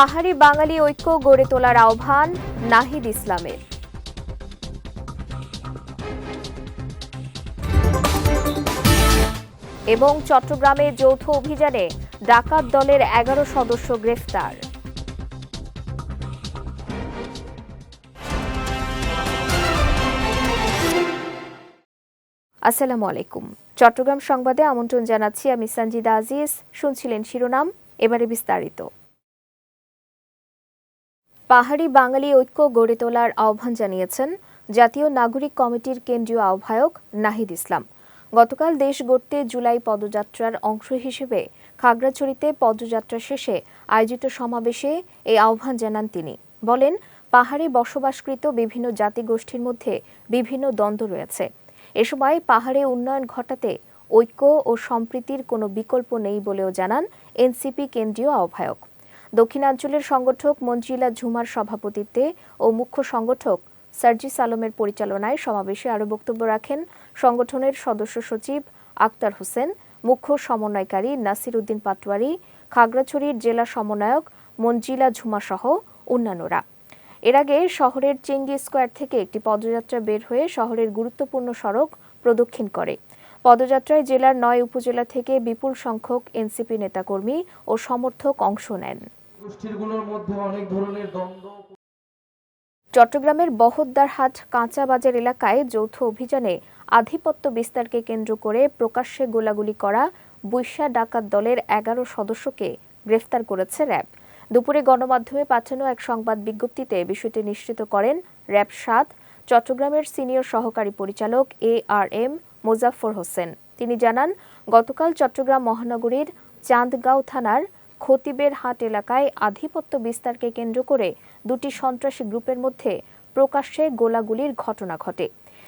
পাহাড়ি বাঙালি ঐক্য গড়ে তোলার আহ্বান নাহিদ ইসলামের। এবং চট্টগ্রামে যৌথ অভিযানে ডাকাত দলের এগারো সদস্য গ্রেফতার। আসসালামু আলাইকুম। চট্টগ্রাম সংবাদে আমন্ত্রণ জানাচ্ছি আমি সঞ্জিদা আজিজ। শুনছিলেন শিরোনাম, এবারে বিস্তারিত। পাহাড়ি বাঙালি ঐক্য গড়ে তোলার আহ্বান জানিয়েছেন জাতীয় নাগরিক কমিটির কেন্দ্রীয় আহ্বায়ক নাহিদ ইসলাম। গতকাল দেশ গড়তে জুলাই পদযাত্রার অংশ হিসেবে খাগড়াছড়িতে পদযাত্রা শেষে আয়োজিত সমাবেশে এই আহ্বান জানান তিনি। বলেন, পাহাড়ে বসবাসকৃত বিভিন্ন জাতিগোষ্ঠীর মধ্যে বিভিন্ন দ্বন্দ্ব রয়েছে। এ সময় পাহাড়ে উন্নয়ন ঘটাতে ঐক্য ও সম্প্রীতির কোনো বিকল্প নেই বলেও জানান এনসিপি কেন্দ্রীয় আহ্বায়ক। দক্ষিণাঞ্চলের সংগঠক মঞ্জিলা ঝুমার সভাপতিত্বে ও মুখ্য সংগঠক সার্জিস আলমের পরিচালনায় সমাবেশে আরও বক্তব্য রাখেন সংগঠনের সদস্য সচিব আক্তার হোসেন, মুখ্য সমন্বয়কারী নাসির উদ্দিন পাটোয়ারি, খাগড়াছড়ির জেলা সমন্বয়ক মঞ্জিলা ঝুমা সহ অন্যান্যরা। এর আগে শহরের চেঙ্গি স্কোয়ার থেকে একটি পদযাত্রা বের হয়ে শহরের গুরুত্বপূর্ণ সড়ক প্রদক্ষিণ করে। পদযাত্রায় জেলার নয় উপজেলা থেকে বিপুল সংখ্যক এনসিপি নেতাকর্মী ও সমর্থক অংশ নেন। গোষ্ঠীগুলোর মধ্যে অনেক ধরনের দ্বন্দ্ব, চট্টগ্রামের বহদ্দারহাট কাঁচা বাজার এলাকায় যৌথ অভিযানে আধিপত্য বিস্তারকে কেন্দ্র করে প্রকাশ্যে গোলাগুলি করা বৈশা ডাকাত দলের এগারো সদস্যকে গ্রেফতার করেছে র্যাব। দুপুরে গণমাধ্যমে পাঠানো এক সংবাদ বিজ্ঞপ্তিতে বিষয়টি নিশ্চিত করেন র্যাব সাত, চট্টগ্রামের সিনিয়র সহকারী পরিচালক A R M Mozaffar Hossain. তিনি জানান, গতকাল চট্টগ্রাম মহানগরীর চাঁদগাঁও থানার খতিবের হাট এলাকায় আধিপত্য বিস্তারকে কেন্দ্র করে দুটি সন্ত্রাসী গ্রুপের মধ্যে প্রকাশ্যে গোলাগুলির ঘটনা ঘটে।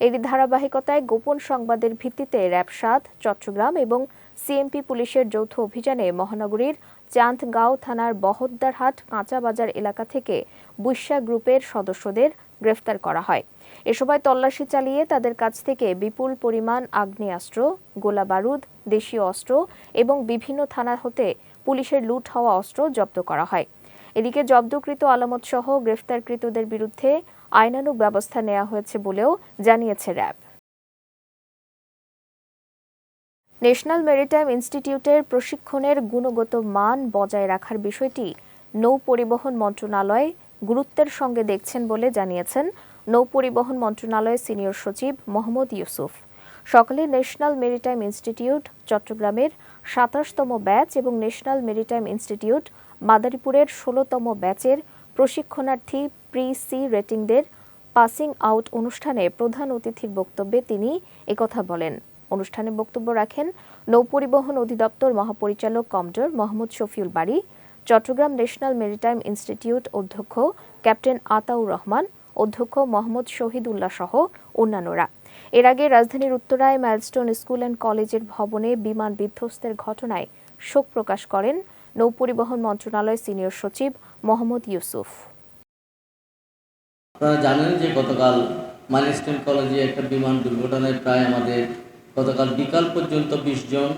এরই ধারাবাহিকতায় গোপন সংবাদের ভিত্তিতে র্যাব সাত চট্টগ্রাম এবং সিএমপি পুলিশের যৌথ অভিযানে মহানগরীর চাঁদগাঁও থানার বহদ্দারহাট কাঁচা বাজার এলাকা থেকে বুইশা গ্রুপের সদস্যদের গ্রেফতার করা হয়। এ সময় তল্লাশি চালিয়ে তাদের কাছ থেকে বিপুল পরিমাণ আগ্নেয়াস্ত্র গোলা বারুদ দেশীয় অস্ত্র এবং বিভিন্ন থানা হতে পুলিশের লুট হওয়া অস্ত্র জব্দ করা হয়। এদিকে জব্দকৃত আলামত সহ গ্রেফতারকৃতদের বিরুদ্ধে আইনানুগ ব্যবস্থা নেওয়া হয়েছে বলেও জানিয়েছে র্যাব। ন্যাশনাল মেরিটাইম ইনস্টিটিউটের প্রশিক্ষণের গুণগত মান বজায় রাখার বিষয়টি নৌ পরিবহন মন্ত্রণালয় গুরুত্বের সঙ্গে দেখছেন বলে জানিয়েছেন নৌ পরিবহন মন্ত্রণালয়ের সিনিয়র সচিব মোহাম্মদ ইউসুফ। সকালে ন্যাশনাল মেরিটাইম ইনস্টিটিউট চট্টগ্রামের সাতাশতম ব্যাচ এবং ন্যাশনাল মেরিটাইম ইনস্টিটিউট মাদারীপুরের ষোলোতম ব্যাচের প্রশিক্ষণার্থী প্রি সি রেটিংদের পাসিং আউট অনুষ্ঠানে প্রধান অতিথির বক্তব্যে তিনি একথা বলেন। অনুষ্ঠানে বক্তব্য রাখেন নৌপরিবহন অধিদপ্তর মহাপরিচালক কমডর মোহাম্মদ শফিউল বাড়ি চট্টগ্রাম ন্যাশনাল মেরিটাইম ইনস্টিটিউট অধ্যক্ষ ক্যাপ্টেন আতাউর রহমান, অধ্যক্ষ মোহাম্মদ শহীদুল্লাহ সহ অন্যান্যরা। এর আগে রাজধানীর উত্তরায় মাইলস্টোন স্কুল অ্যান্ড কলেজের ভবনে বিমান বিধ্বস্তের ঘটনায় শোক প্রকাশ করেন নৌপরিবহন মন্ত্রণালয় সিনিয়র সচিব মোহাম্মদ ইউসুফ। আপনারা জানেন যে গতকাল মাইলস্টোন কলেজে একটা বিমান দুর্ঘটনায় প্রায় আমাদের গতকাল বিকাল পর্যন্ত বিশ জন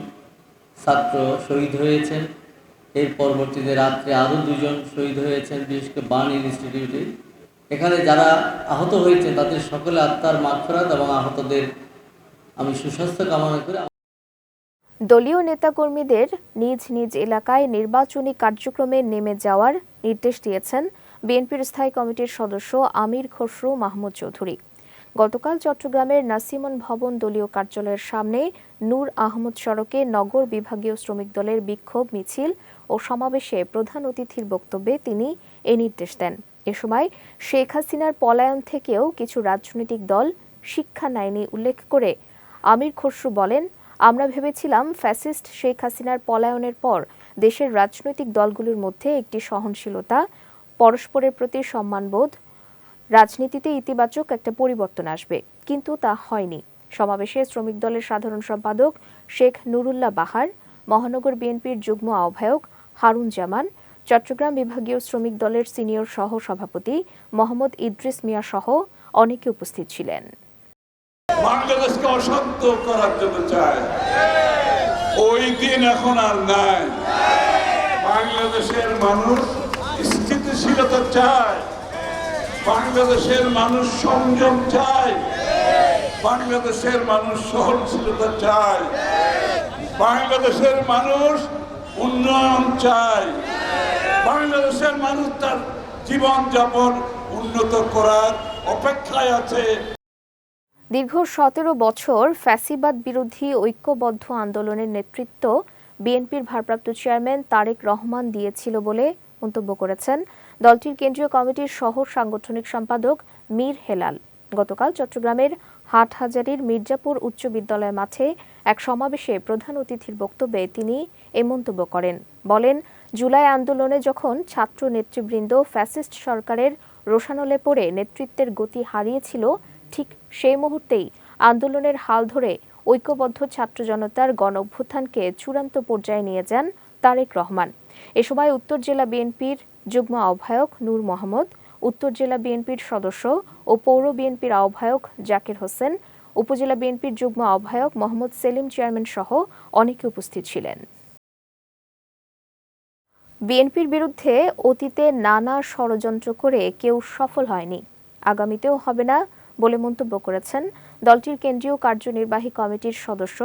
ছাত্র শহীদ হয়েছেন। এর পরবর্তীতে রাত্রে আরও দুজন শহীদ হয়েছেন, বিশেষ করে বার্ন ইনস্টিটিউটে এখানে যারা আহত হয়েছেন, তাদের সকলে আত্মার মাগফেরাত এবং আহতদের আমি সুস্বাস্থ্য কামনা করে দলীয় নেতাকর্মীদের নিজ নিজ এলাকায় নির্বাচনী কার্যক্রমে নেমে যাওয়ার নির্দেশ দিয়েছেন বিএনপির স্থায়ী কমিটির সদস্য আমির খসরু মাহমুদ চৌধুরী। গতকাল চট্টগ্রামের নাসিমন ভবন দলীয় কার্যালয়ের সামনে নূর আহমদ সড়কে নগর বিভাগীয় শ্রমিক দলের বিক্ষোভ মিছিল ও সমাবেশে প্রধান অতিথির বক্তব্যে তিনি এ নির্দেশ দেন। এ সময় শেখ হাসিনার পলায়ন থেকেও কিছু রাজনৈতিক দল শিক্ষা নেয়নি উল্লেখ করে। আমির খসরু বলেন, আমরা ভেবেছিলাম ফ্যাসিস্ট শেখ হাসিনার পলায়নের পর দেশের রাজনৈতিক দলগুলোর মধ্যে একটি সহনশীলতা, পরস্পরের প্রতি সম্মানবোধ, রাজনীতিতে ইতিবাচক একটা পরিবর্তন আসবে। কিন্তু তা হয়নি। সমাবেশে শ্রমিক দলের সাধারণ সম্পাদক শেখ নুরুল্লাহ বাহার, মহানগর বিএনপির যুগ্ম আহ্বায়ক হারুন জামান চট্টগ্রাম বিভাগীয় শ্রমিক দলের সিনিয়র সহ সভাপতি মোহাম্মদ ইদ্রিস মিয়া সহ অনেকে উপস্থিত ছিলেন। বাংলাদেশকে অশান্ত করার জন্য চায়। ওই দিন এখন আর নাই। বাংলাদেশের মানুষ স্থিতিশীলতা চায়। বাংলাদেশের মানুষ সংযম চায়। বাংলাদেশের মানুষ সহনশীলতা চায়। বাংলাদেশের মানুষ উন্নয়ন চায়। বাংলাদেশের মানুষ তার জীবনযাপন উন্নত করার অপেক্ষায় আছে। দীর্ঘ সতেরো বছর ফ্যাসিবাদ বিরোধী ঐক্যবদ্ধ আন্দোলনের নেতৃত্ব বিএনপির ভারপ্রাপ্ত চেয়ারম্যান তারেক রহমান দিয়েছিল বলে মন্তব্য করেছেন দলটির কেন্দ্রীয় কমিটির সহ সাংগঠনিক সম্পাদক মীর হেলাল। গতকাল চট্টগ্রামের হাটহাজারির মির্জাপুর উচ্চ বিদ্যালয় মাঠে এক সমাবেশে প্রধান অতিথির বক্তব্যে তিনি এ মন্তব্য করেন। বলেন জুলাই আন্দোলনে যখন ছাত্র নেতৃবৃন্দ ফ্যাসিস্ট সরকারের রোশানলে পড়ে নেতৃত্বের গতি হারিয়েছিল, ঠিক সেই মুহূর্তেই আন্দোলনের হাল ধরে ঐক্যবদ্ধ ছাত্র জনতার গণ অভ্যুত্থানকে চূড়ান্ত পর্যায়ে নিয়ে যান তারেক রহমান। এ সময় উত্তর জেলা বিএনপির যুগ্ম আহ্বায়ক নূর মোহাম্মদ, উত্তর জেলা বিএনপির সদস্য ও পৌর বিএনপির আহ্বায়ক জাকির হোসেন, উপজেলা বিএনপির যুগ্ম আহ্বায়ক মোহাম্মদ সেলিম চেয়ারম্যান সহ অনেকে উপস্থিত ছিলেন। বিএনপির বিরুদ্ধে অতীতে নানা ষড়যন্ত্র করে কেউ সফল হয়নি। আগামীতেও হবে না বলে মন্তব্য করেছেন দলটির কেন্দ্রীয় কার্যনির্বাহী কমিটির সদস্য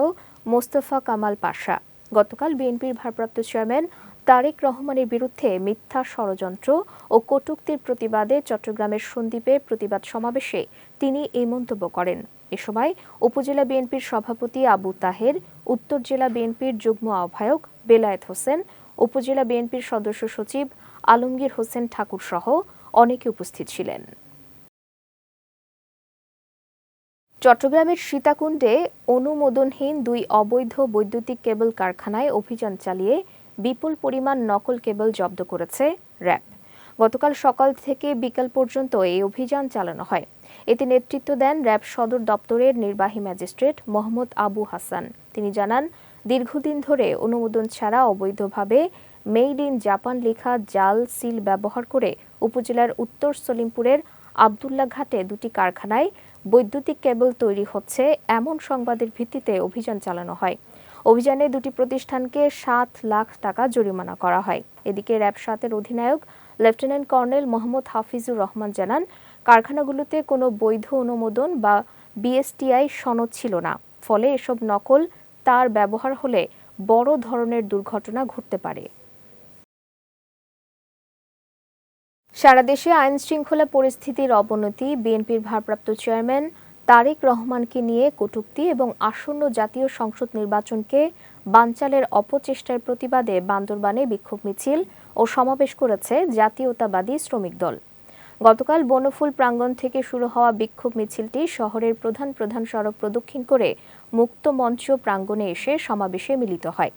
মোস্তফা কামাল পাশা। গতকাল বিএনপির ভারপ্রাপ্ত চেয়ারম্যান তারেক রহমানের বিরুদ্ধে মিথ্যা ষড়যন্ত্র ও কটূক্তির প্রতিবাদে চট্টগ্রামের সন্দ্বীপে প্রতিবাদ সমাবেশে তিনি এই মন্তব্য করেন। এ সময় উপজেলা বিএনপির সভাপতি আবু তাহের, উত্তর জেলা বিএনপির যুগ্ম আহ্বায়ক বেলায়েত হোসেন উপজেলা বিএনপির সদস্য সচিব আলমগীর হোসেন ঠাকুর সহ অনেকে উপস্থিত ছিলেন। চট্টগ্রামের সীতাকুণ্ডে অনুমোদনহীন দুই অবৈধ বৈদ্যুতিক কেবল কারখানায় অভিযান চালিয়ে বিপুল পরিমাণ নকল কেবল জব্দ করেছে র্যাব। গতকাল সকাল থেকে বিকাল পর্যন্ত এই অভিযান চালানো হয়। এতে নেতৃত্ব দেন র্যাব সদর দপ্তরের নির্বাহী ম্যাজিস্ট্রেট মোহাম্মদ আবু হাসান। তিনি জানান দীর্ঘদিন ধরে অনুমোদন ছাড়া অবৈধভাবে মেড ইন জাপান লেখা জাল সিল ব্যবহার করে উপজেলার উত্তর সলিমপুরের আবদুল্লা ঘাটে দুটি কারখানায় বৈদ্যুতিক কেবল তৈরি হচ্ছে, এমন সংবাদের ভিত্তিতে অভিযান চালানো হয়। অভিযানে দুটি প্রতিষ্ঠানকে সাত লাখ টাকা জরিমানা করা হয়। এদিকে র্যাব সাতের অধিনায়ক লেফটেন্যান্ট কর্নেল মোহাম্মদ হাফিজুর রহমান জানান, কারখানাগুলোতে কোনো বৈধ অনুমোদন বা বিএসটিআই সনদ ছিল না। ফলে এসব নকল তার ব্যবহার হলে বড় ধরনের দুর্ঘটনা ঘটতে পারে। সারা দেশে আইন শৃঙ্খলা পরিস্থিতির অবনতি, বিএনপির ভারপ্রাপ্ত চেয়ারম্যান তারেক রহমানকে নিয়ে কটুক্তি এবং আসন্ন জাতীয় সংসদ নির্বাচনকে বানচালের অপচেষ্টার প্রতিবাদে বান্দরবানে বিক্ষোভ মিছিল ও সমাবেশ করেছে জাতীয়তাবাদী শ্রমিক দল। গতকাল বনফুল প্রাঙ্গণ থেকে শুরু হওয়া বিক্ষোভ মিছিলটি শহরের প্রধান প্রধান সড়ক প্রদক্ষিণ করে মুক্ত মঞ্চ প্রাঙ্গণে এসে সমাবেশে মিলিত হয়।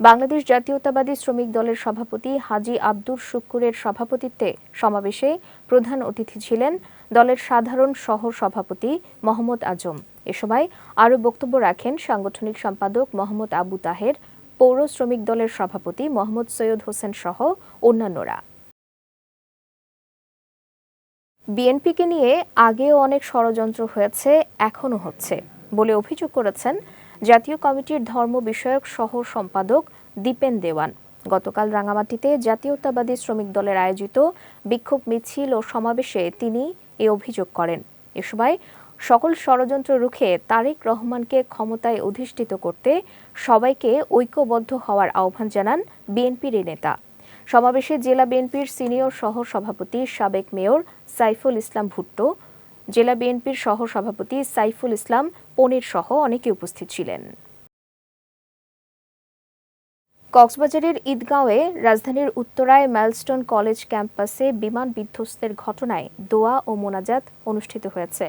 বাংলাদেশ জাতীয়তাবাদী শ্রমিক দলের সভাপতি হাজি আব্দুর শুক্কুরের সভাপতিত্বে সমাবেশে প্রধান অতিথি ছিলেন দলের সাধারণ সহ সভাপতি মোহাম্মদ আজম। এ সময় আরও বক্তব্য রাখেন সাংগঠনিক সম্পাদক মোহাম্মদ আবু তাহের, পৌর শ্রমিক দলের সভাপতি মোহাম্মদ সৈয়দ হোসেন সহ অন্যান্যরা। বিএনপিকে নিয়ে আগেও অনেক ষড়যন্ত্র হয়েছে, এখনও হচ্ছে। বলে অভিযোগ করেছেন জাতীয় কমিটির ধর্ম বিষয়ক সহ সম্পাদক দীপেন দেওয়ান। গতকাল রাঙামাটিতে জাতীয়তাবাদী শ্রমিক দলের আয়োজিত বিক্ষোভ মিছিল ও সমাবেশে তিনি এ অভিযোগ করেন। এ সময় সকল ষড়যন্ত্র রুখে তারেক রহমানকে ক্ষমতায় অধিষ্ঠিত করতে সবাইকে ঐক্যবদ্ধ হওয়ার আহ্বান জানান বিএনপির নেতা। সমাবেশে জেলা বিএনপির সিনিয়র সহ সভাপতি সাবেক মেয়র সাইফুল ইসলাম ভুট্টো, জেলা বিএনপির সহ সভাপতি সাইফুল ইসলাম পনির সহ অনেকে উপস্থিত ছিলেন। কক্সবাজারের ঈদগাঁওয়ে রাজধানীর উত্তরায় মাইলস্টোন কলেজ ক্যাম্পাসে বিমান বিধ্বস্তের ঘটনায় দোয়া ও মোনাজাত অনুষ্ঠিত হয়েছে।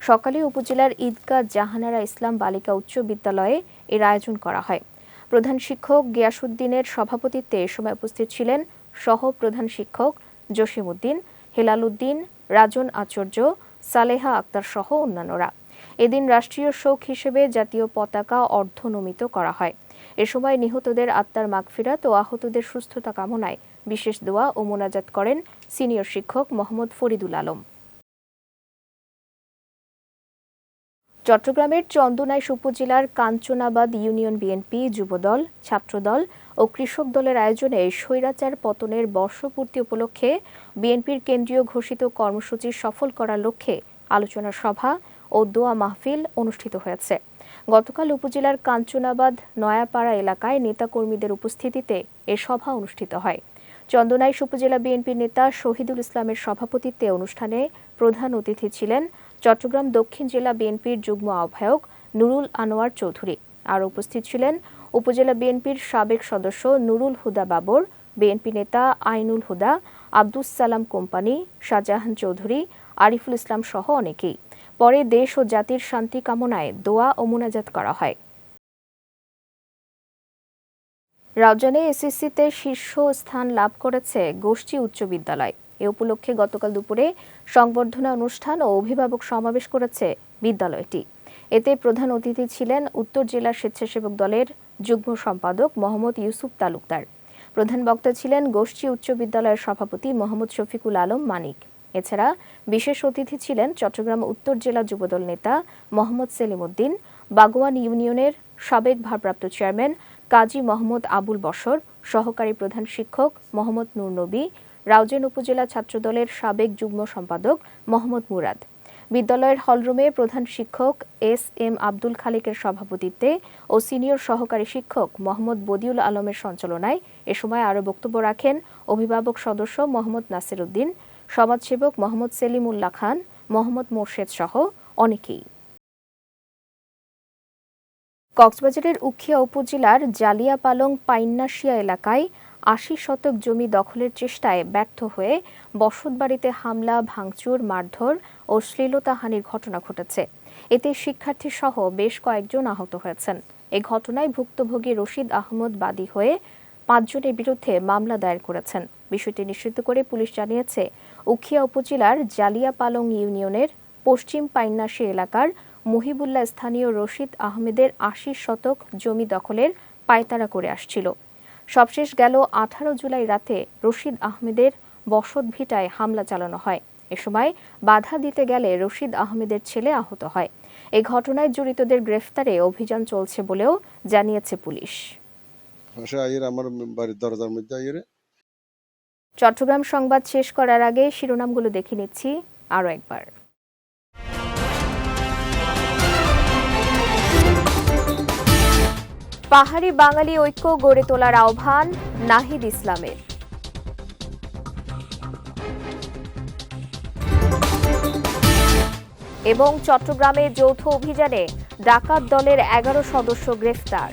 সকালে উপজেলার ঈদগাঁ জাহানারা ইসলাম বালিকা উচ্চ বিদ্যালয়ে এর আয়োজন করা হয়। প্রধান শিক্ষক গিয়াসুদ্দিনের সভাপতিত্বে এ সময় উপস্থিত ছিলেন সহ প্রধান শিক্ষক জসিম উদ্দিন হেলাল উদ্দিন রাজন আচার্য, সালেহা আক্তার সহ অন্যান্যরা। এদিন রাষ্ট্রীয় শোক হিসেবে জাতীয় পতাকা অর্ধনমিত করা হয়। এ সময় নিহতদের আত্মার মাগফিরাত ও আহতদের সুস্থতা কামনায় বিশেষ দোয়া ও মোনাজাত করেন সিনিয়র শিক্ষক মোহাম্মদ ফরিদুল আলম। চট্টগ্রামের চন্দনাইশ উপজেলার কাঞ্চনাবাদ ইউনিয়ন বিএনপি যুবদল, ছাত্রদল ও কৃষক দলের আয়োজনে স্বৈরাচার পতনের বর্ষপূর্তি উপলক্ষে বিএনপির কেন্দ্রীয় ঘোষিত কর্মসূচি সফল করার লক্ষ্যে আলোচনা সভা ও দোয়া মাহফিল অনুষ্ঠিত হয়েছে। গতকাল উপজেলার কাঞ্চনাবাদ, নয়াপাড়া এলাকায় নেতাকর্মীদের উপস্থিতিতে এ সভা অনুষ্ঠিত হয়। চন্দনাইশ উপজেলা বিএনপির নেতা শহীদুল ইসলামের সভাপতিত্বে অনুষ্ঠানে প্রধান অতিথি ছিলেন চট্টগ্রাম দক্ষিণ জেলা বিএনপির যুগ্ম আহ্বায়ক নুরুল আনোয়ার চৌধুরী। আর উপস্থিত ছিলেন উপজেলা বিএনপির সাবেক সদস্য নুরুল হুদা বাবর, বিএনপি নেতা আইনুল হুদা, আব্দুস সালাম কোম্পানি, শাহজাহান চৌধুরী, আরিফুল ইসলাম সহ অনেকেই। পরে দেশ ও জাতির শান্তি কামনায় দোয়া ও মোনাজাত করা হয়। রাউজানে এসএসসিতে শীর্ষ স্থান লাভ করেছে গোষ্ঠী উচ্চ বিদ্যালয়। এ উপলক্ষে গতকাল দুপুরে সংবর্ধনা অনুষ্ঠান ও অভিভাবক সমাবেশ করেছে বিদ্যালয়টি। এতে প্রধান অতিথি ছিলেন উত্তর জেলা স্বেচ্ছাসেবক দলের যুগ্ম সম্পাদক মোহাম্মদ ইউসুফ তালুকদার। প্রধান বক্তা ছিলেন গোষ্ঠী উচ্চ বিদ্যালয়ের সভাপতি মোহাম্মদ শফিকুল আলম মানিক। এছাড়া বিশেষ অতিথি ছিলেন চট্টগ্রাম উত্তর জেলা যুবদল নেতা মোহাম্মদ সেলিম উদ্দিন বাগোয়ান ইউনিয়নের সাবেক ভারপ্রাপ্ত চেয়ারম্যান কাজী মোহাম্মদ আবুল বশর, সহকারী প্রধান শিক্ষক মোহাম্মদ নূর নবী, রাউজান উপজেলা ছাত্রদলের সাবেক যুগ্ম সম্পাদক মোহাম্মদ মুরাদ। বিদ্যালয়ের হলরুমে প্রধান শিক্ষক এস এম আব্দুল খালিকের সভাপতিত্বে ও সিনিয়র সহকারী শিক্ষক মোহাম্মদ বদিউল আলমের সঞ্চালনায় এ সময় আরও বক্তব্য রাখেন অভিভাবক সদস্য মোহাম্মদ নাসির উদ্দিন সমাজসেবক মোহাম্মদ সেলিম উল্লাহ খান, মোহাম্মদ মোর্শেদ সহ অনেকেই। কক্সবাজারের উখিয়া উপজেলার জালিয়াপালং পাইন্নাশিয়া এলাকায় আশি শতক জমি দখলের চেষ্টায় ব্যর্থ হয়ে বসতবাড়িতে হামলা, ভাঙচুর, মারধর ও শ্লীলতাহানির ঘটনা ঘটেছে। এতে শিক্ষার্থী সহ বেশ কয়েকজন আহত হয়েছেন। এ ঘটনায় ভুক্তভোগী রশিদ আহমদ বাদী হয়ে পাঁচজনের বিরুদ্ধে মামলা দায়ের করেছেন। বিষয়টি নিশ্চিত করে পুলিশ জানিয়েছে, উখিয়া উপজেলার জালিয়াপালং ইউনিয়নের পশ্চিম পাইন্নাশি এলাকার মহিবুল্লাহ স্থানীয় রশিদ আহমেদের আশি শতক জমি দখলের পায়তারা করে আসছিল। সবশেষ গেল আঠারো জুলাই রাতে রশিদ আহমেদের বসত ভিটায় হামলা চালানো হয়। এ সময় বাধা দিতে গেলে রশিদ আহমেদের ছেলে আহত হয়। এ ঘটনায় জড়িতদের গ্রেফতারে অভিযান চলছে বলেও জানিয়েছে পুলিশ। আমার বাড়ির দরজার মধ্যে চট্টগ্রাম সংবাদ শেষ করার আগে শিরোনামগুলো দেখে নিচ্ছি আরও একবার। পাহাড়ি বাঙালি ঐক্য গড়ে তোলার আহ্বান নাহিদ ইসলামের। এবং চট্টগ্রামে যৌথ অভিযানে ডাকাত দলের এগারো সদস্য গ্রেফতার।